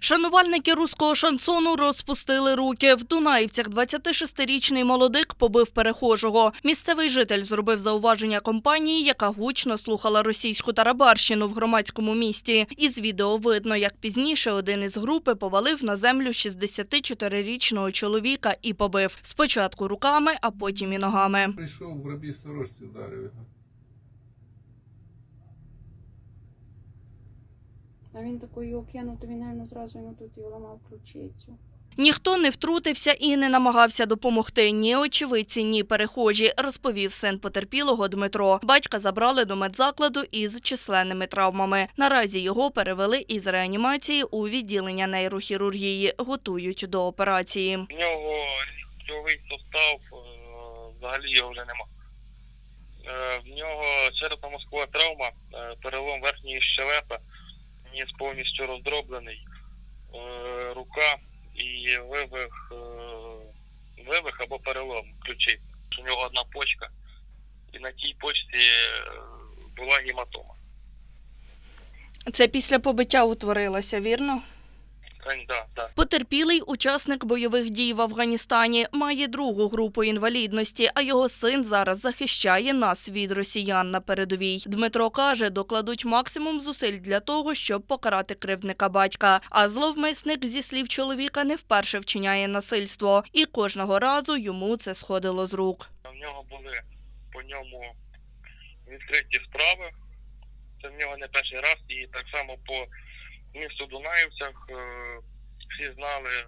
Шанувальники руського шансону розпустили руки. В Дунаївцях 26-річний молодик побив перехожого. Місцевий житель зробив зауваження компанії, яка гучно слухала російську тарабарщину в громадському місті. Із відео видно, як пізніше один із групи повалив на землю 64-річного чоловіка і побив. Спочатку руками, а потім і ногами. Прийшов в гробі сорочці, вдарив його. А він такий його кинув, то він, мабуть, зразу йому тут і ламав ключицю. Ніхто не втрутився і не намагався допомогти ні очевидці, ні перехожі, розповів син потерпілого Дмитро. Батька забрали до медзакладу із численними травмами. Наразі його перевели із реанімації у відділення нейрохірургії. Готують до операції. В нього різьовий сустав, е, взагалі його вже нема. Е, В нього черепно-мозкова травма, е, перелом верхньої щелепи, ніс повністю роздроблений, е, рука і вивих, е, вивих або перелом ключиці. У нього одна почка, і на тій почці е, була гематома. Це після побиття утворилося, вірно? Е, Да, да. Потерпілий учасник бойових дій в Афганістані має другу групу інвалідності, а його син зараз захищає нас від росіян на передовій. Дмитро каже, докладуть максимум зусиль для того, щоб покарати кривдника батька. А зловмисник, зі слів чоловіка, не вперше вчиняє насильство, і кожного разу йому це сходило з рук. В нього були по ньому відкриті справи. Це в нього не перший раз, і так само по місту Дунаївцях е, всі знали,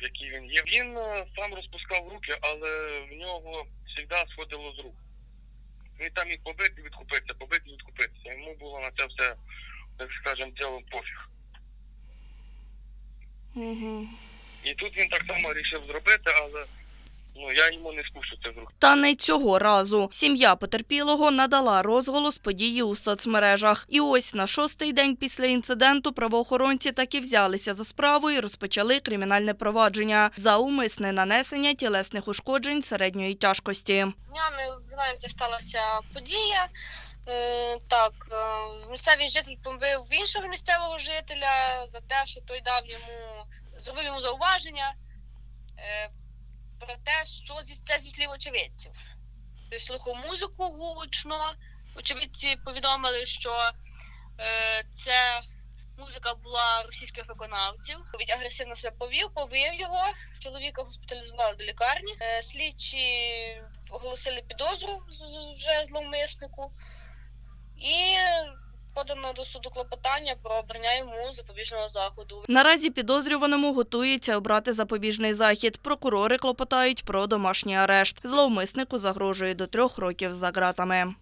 який він є. Він е, сам розпускав руки, але в нього завжди сходило з рук. Він там і побити, відкупитися, побити, відкупитися. Йому було на це все, так скажемо, ділом пофіг. Угу. І тут він так само вирішив зробити, але ну я йому не спущу це з рук. Та не цього разу. Сім'я потерпілого надала розголос події у соцмережах. І ось на шостий день після інциденту правоохоронці таки взялися за справу і розпочали кримінальне провадження за умисне нанесення тілесних ушкоджень середньої тяжкості. Днями в Дунайці сталася подія. Е, так, е, місцевий житель побив іншого місцевого жителя за те, що той дав йому, зробив йому зауваження е, про те, що зі, це зі слів очевидців. Той слухав музику гучно. Очевидці повідомили, що е, це музика була російських виконавців. Він агресивно себе повів, побив його. Чоловіка госпіталізували до лікарні. Е, Слідчі оголосили підозру вже зловмиснику і подано до суду клопотання про обрання йому запобіжного заходу. Наразі підозрюваному готується обрати запобіжний захід. Прокурори клопотають про домашній арешт. Зловмиснику загрожує до трьох років за ґратами.